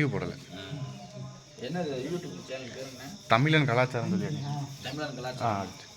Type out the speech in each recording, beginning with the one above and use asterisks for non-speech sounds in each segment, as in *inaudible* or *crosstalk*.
Live போடலை. தமிழன் கலாச்சாரம் சொல்லி தமிழன் கலாச்சாரம்.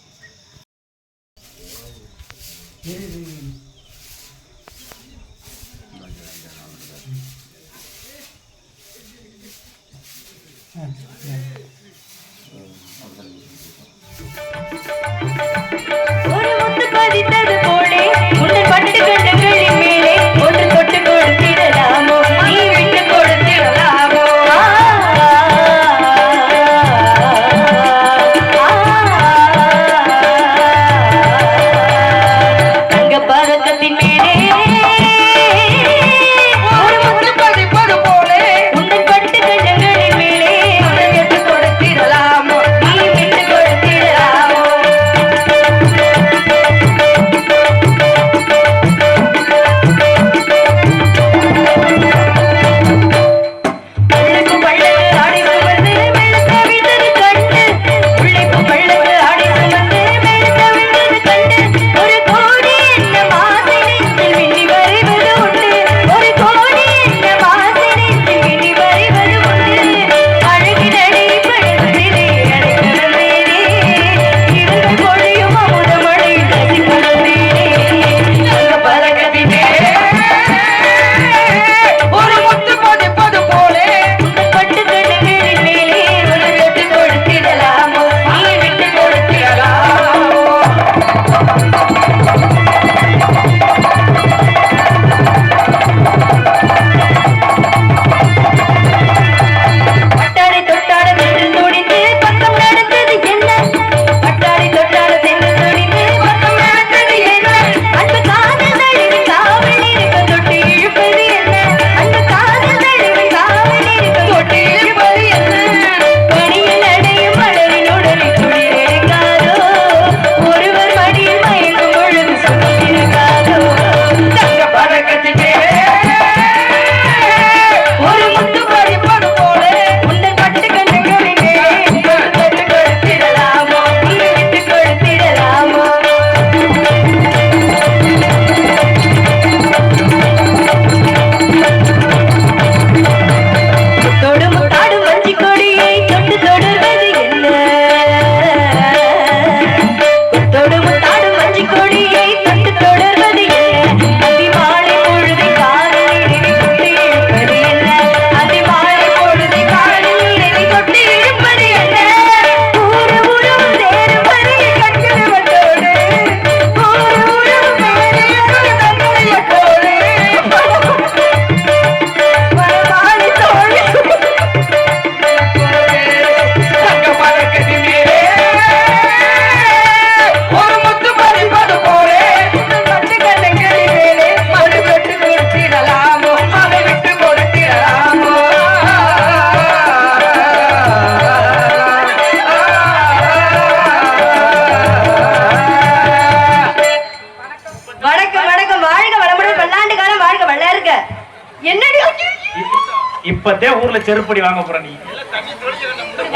இப்பத்தே ஊர்ல செருப்படி வாங்க போற நீ.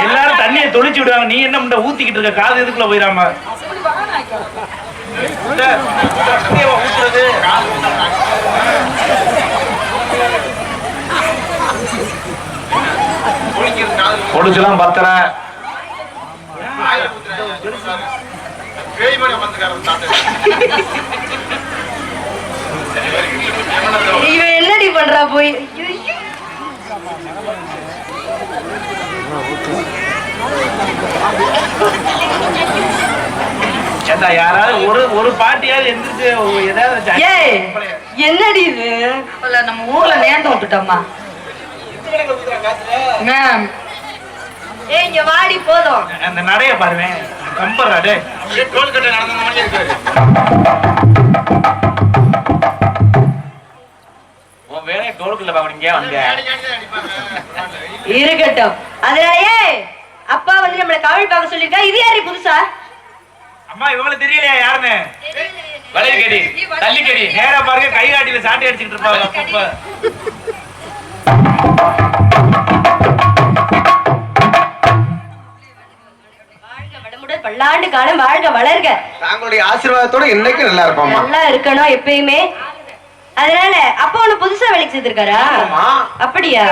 எல்லாரும் தண்ணியை தொளிச்சு விடுவாங்க. நீ என்ன முண்டை ஊத்திக்கிட்டு இருக்க? காது இதுக்குள்ள போயிடாம? ஊத்துறது. ஒடிச்சுலாம் பத்தர. *laughs* யாராவது ஒரு ஒரு பாட்டியாவது எந்திரிச்சு ஏதாவது என்னடி இது? நம்ம ஊர்ல நேர்ந்து விட்டுட்டோமா? மேம். ஏ இங்க வாடி போதும். அந்த நடைய பாருவேன் கம்பர் அடே. டோல் நடந்த மாதிரி இருக்காரு இருக்கட்டும். அதனாலயே அப்பா வந்து நம்மள காவல் பார்க்க சொல்லிருக்கா இது யாரு புதுசா? அம்மா இவங்களுக்கு தெரியலையா யாருன்னு? வளையக்கடி தள்ளிக்கடி. நேரா பாருங்க கை காட்டில சாட்டி அடிச்சுட்டு இருப்பாங்க. பல்லாண்டு காலம் வாழ்க வளர்க. தாங்களுடைய ஆசீர்வாதத்தோட இன்னைக்கு நல்லா இருப்போம் நல்லா இருக்கணும் எப்பயுமே. அதனால அப்பா உன்னை புதுசா வேலைக்கு சேர்த்திருக்காரா. அப்படியா.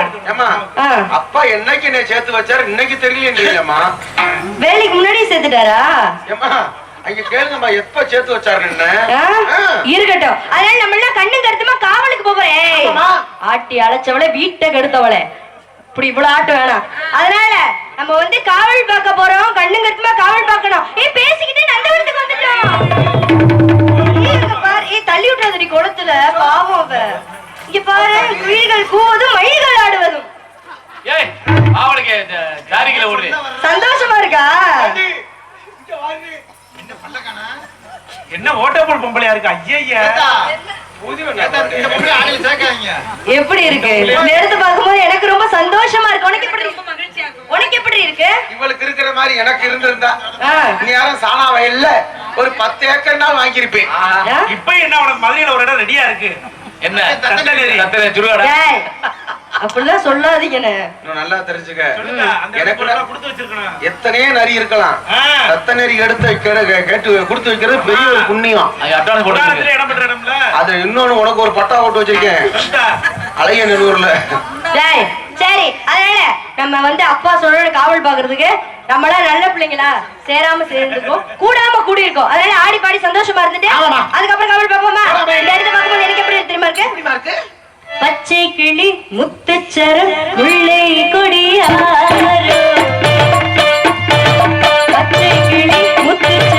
அப்பா என்னைக்கு என்ன சேர்த்து வச்சாரு இன்னைக்கு தெரியலையேம்மா வேலைக்கு முன்னாடியே சேர்த்துட்டாரா? அங்க கேளுங்கம்மா எப்ப சேர்த்து வச்சாரு? இருக்கட்டும். அதனால நம்ம எல்லாம் கண்ணு கருத்துமா காவலுக்கு போறேன். ஆட்டி அழைச்சவளே வீட்டை கெடுத்தவளே. இப்படி இவ்வளவு ஆட்டம் வேணாம். அதனால நம்ம வந்து காவல் பார்க்க போறோம். கண்ணு கருத்துமா காவல் பார்க்கணும். ஏய் பேசிக்கிட்டே நந்தவனத்துக்கு வந்துட்டோம். விட்டுறாதடி குளத்துல பாவம் அவ. இங்க பாரு குயில்கள் கூவதும் மயில்கள் ஆடுவதும். ஏய் அவளுக்கு ஜாரிகளை ஓடுது சந்தோஷமா இருக்கா? என்ன ஓட்டப்போல் பொம்பளையா இருக்கு? ஐயா எப்படி இருக்கு? இடத்த பார்க்கும்போது எனக்கு ரொம்ப சந்தோஷமா இருக்கு. உனக்கு எப்படி இருக்கு? உனக்கு எப்படி இருக்கு? இவளுக்கு இருக்கிற மாதிரி எனக்கு இருந்திருந்தா. நீ யாரும் சாணா வயல்ல ஒரு பத்து ஏக்கர் நாள் வாங்கியிருப்பேன்? இப்ப என்ன உனக்கு மதுரையில ஒரு இடம் ரெடியா இருக்கு? என்ன? அப்படிலாம் சொல்லாதீங்கண்ணே இன்னும் நல்லா தெரிஞ்சுக்க. எத்தனையோ நரி இருக்கலாம். ஆ. ரத்த நரி எடுத்து கேட்டு கொடுத்து வைக்கிறது பெரிய ஒரு புண்ணியம். அது இன்னொன்னு உனக்கு ஒரு பட்டா போட்டு வச்சிருக்கேன். அழகிய நெல்லூர்ல. டேய் சரி அதனால நம்ம வந்து அப்பா சொல்ற காவல் பாக்குறதுக்கு நம்மளாம் நல்ல பிள்ளைங்களா? சேராம சேர்ந்துருக்கோம். கூடாம கூடி இருக்கோம் அதனால ஆடி பாடி சந்தோஷமா இருந்துட்டு அதுக்கப்புறம் காவல் பார்ப்போமா இந்த இடத்த பார்க்கும்போது எனக்கு எப்படி தெரியுமா இருக்கு? பச்சை கிளி முத்துச்சரம் முல்லை கொடியாரோ பச்சை கிளி முத்துச்சரம்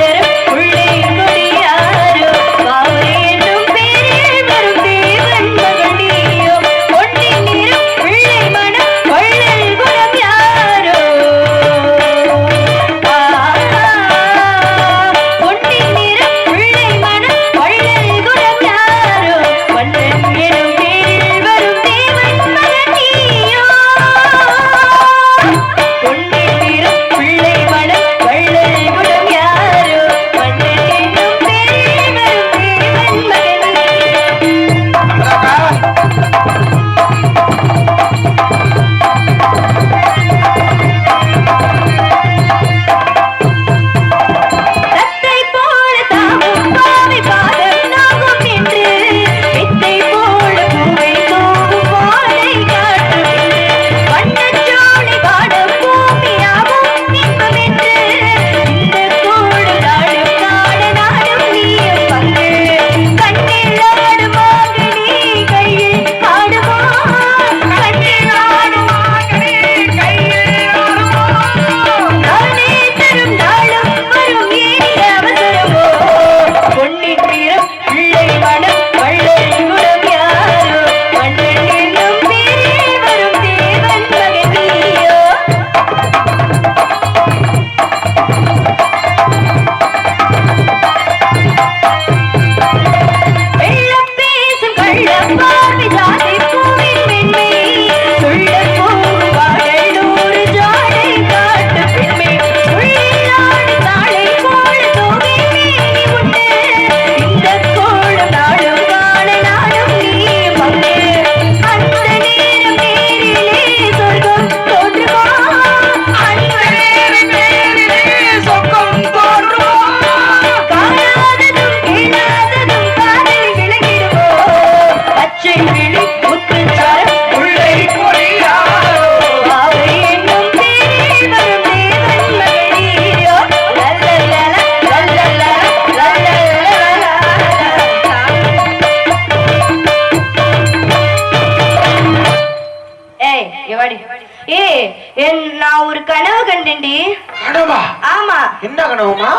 கனவுமா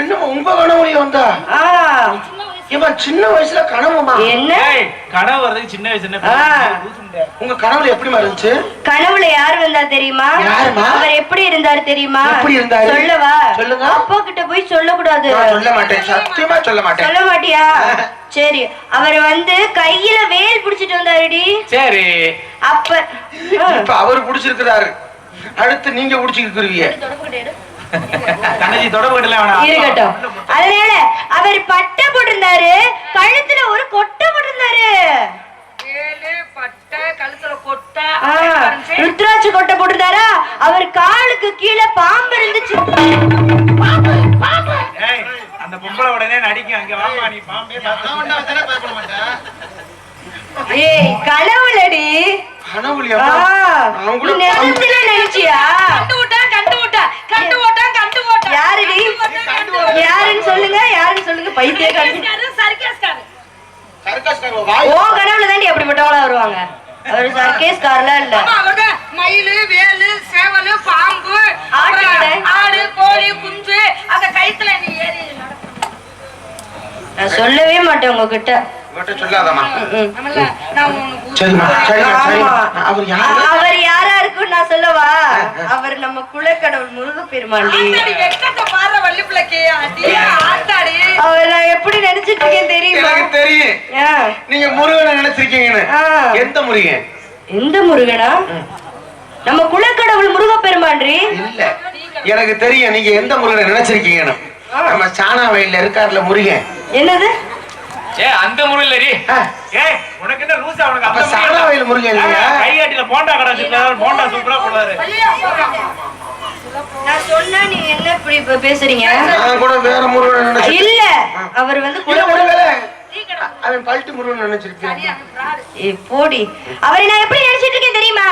என்னமா உங்க கனவுலயே வந்தா? ஆ. ஏமா சின்ன வயசுல கனவுமா என்ன? கனவு வர்றதுக்கு சின்ன வயசு என்ன. உங்க கனவுல எப்படிமா இருந்துச்சு? கனவுல யார் வந்தா தெரியுமா? அவர் எப்படி இருந்தாரு தெரியுமா? எப்படி இருந்தாரு? சொல்லவா? சொல்லுங்க. அப்பா கிட்ட போய் சொல்லக்கூடாது. நான் சொல்ல மாட்டேன் சத்தியமா சொல்ல மாட்டேன். சொல்ல மாட்டியா? சரி அவர் வந்து கையில வேல் பிடிச்சிட்டு வந்தாருடி. சரி. அப்ப. இப்ப அவர் புடிச்சிருக்கிறாரு. அடுத்து நீங்க புடிச்சிருக்கிறீங்க இருக்கட்டும். அதனால அவர் பட்டை போட்டிருந்தாரு கழுத்துல ஒரு கொட்டை போட்டிருந்தாரு. பட்டை கழுத்துல கொட்டை. ஆ, ருத்ராட்ச கொட்டை போட்டிருந்தாரா? அவர் காலுக்கு கீழே பாம்பு இருந்துச்சு. ஏய், அந்த பொம்பளை உடனே நடிக்கும். அங்க வாமா நீ பாம்பே ஏய் கனவுலடி கனவுலையா ஆ, நான் கூட நீ நிஜத்துல நினைச்சியா யாருடி? யாருன்னு சொல்லுங்க யாருன்னு சொல்லுங்க. பைத்தியக்காரி. சர்க்கஸ்காரர் சர்க்கஸ்கார. வாய். ஓ கனவுல தாண்டி அப்படிப்பட்டவங்களா வருவாங்க? அவர் சர்க்கேஸ்காரலாம் இல்ல. ஆமா, அவங்க மயிலு வேலு சேவலு பாம்பு. ஆடு கோழி குஞ்சு அந்த கயித்துல நீ ஏறி நட- நான் சொல்லவே மாட்டேன் உங்ககிட்ட. அவர் யாரு? இருக்குன்னு நான் சொல்லவா? அவர் நம்ம குலக்கடவுள் முருகப்பெருமாண்டி ஆத்தாடி வெக்கத்தை பாரு வள்ளி பிள்ளைக்கு. அடி ஆத்தாடி. அவர் நான் எப்படி நினைச்சிட்டு இருக்கேன் தெரியுமா? எனக்கு தெரியும். நீங்க முருகனை நினைச்சிருக்கீங்கன்னு. எந்த முருகன்? எந்த முருகனா? நம்ம குலக்கடவுள் முருகப்பெருமான்றி இல்ல. எனக்கு தெரியும் நீங்க எந்த முருகனை நினைச்சிருக்கீங்கன்னு. நம்ம சாணா வயல்ல இருக்காருல முருகன். என்னது? ஏ அந்த முறையிலடி ஆ, ஏய் உனக்கு என்ன ரூசா உனக்கு அப்ப அந்த சாணா வயல் முருகன் இல்லையா? கைகாட்டில போண்டா கடை வச்சிருக்காரு போண்டா சூப்பரா போடுவாரு. நான் சொன்னா நீங்க என்ன இப்படி இப்ப பேசுறீங்க? நான் கூட வேற முருகனை நினைச்சேன் இல்ல அவர் வந்து அவன் பல்ட்டு முருகன் நினைச்சிருக்கேன். ஏய், போடி. அவரை நான் எப்படி நினைச்சிட்டு இருக்கேன் தெரியுமா?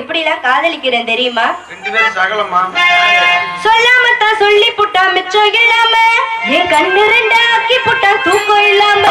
எப்படி எல்லாம் காதலிக்கிறேன் தெரியுமா? ரெண்டு பேரும் சகலமா? சொல்லாம தான் சொல்லி புட்டா மிச்சம் இல்லாம என் கண்ணு ரெண்டு ஆக்கி புட்டா தூக்கம் இல்லாம.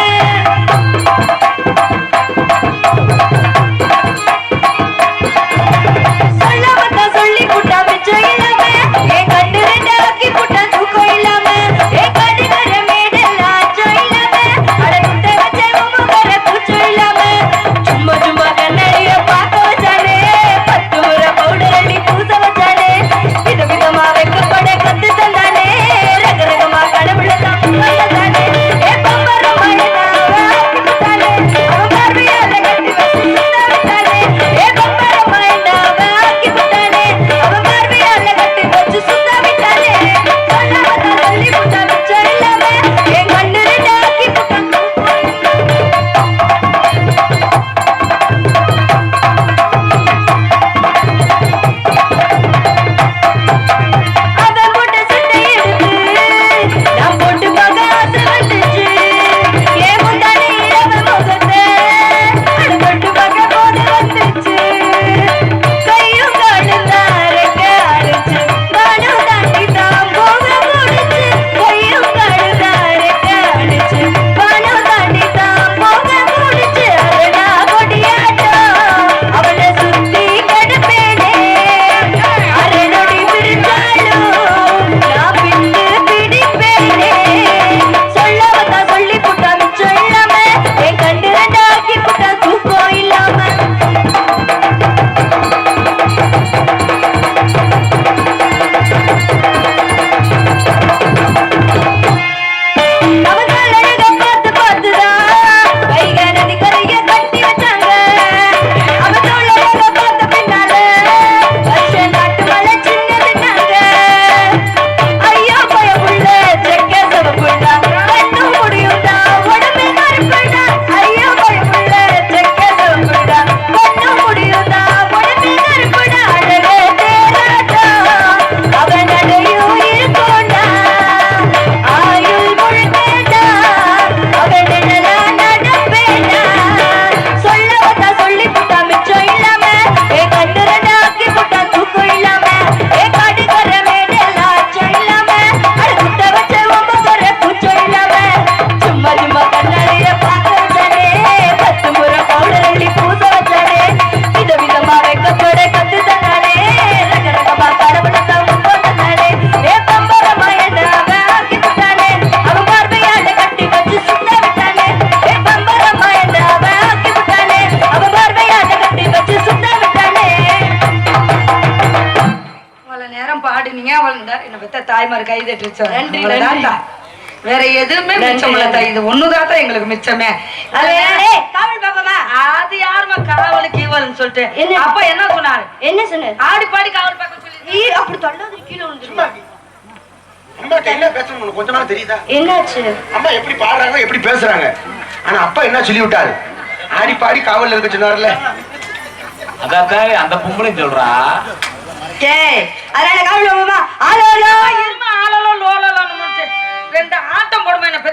நன்றி, நன்றி. வேற எதுவுமே மிச்சம் இல்ல. இது ஒண்ணுதான் தான் எங்களுக்கு மிச்சமே. அது ஏய் காவல் பாப்பாமா அது யாருமா காவலு கீவல்னு சொல்லிட்டு? அப்ப என்ன சொன்னாரு? என்ன சொன்ன ஆடி பாடி காவல் பார்க்க சொல்லி அப்படி தள்ளாத கீழே விழுந்துருமா அம்மாட்ட என்ன பேசணும்? உனக்கு கொஞ்சமா தெரியுதா? என்னாச்சு? அம்மா எப்படி பாடுறாங்க எப்படி பேசுறாங்க? ஆனா அப்பா என்ன சொல்லி விட்டாரு? ஆடி பாடி காவல்ல இருக்க சொன்னார்ல. அதான் அந்த பொம்பளையும் சொல்றா. ஏ அதனால கவலை ஆலோலோ இருமா ஆலோலோ லோலோலோ ரெண்டு ஆட்டம் போடுவேன்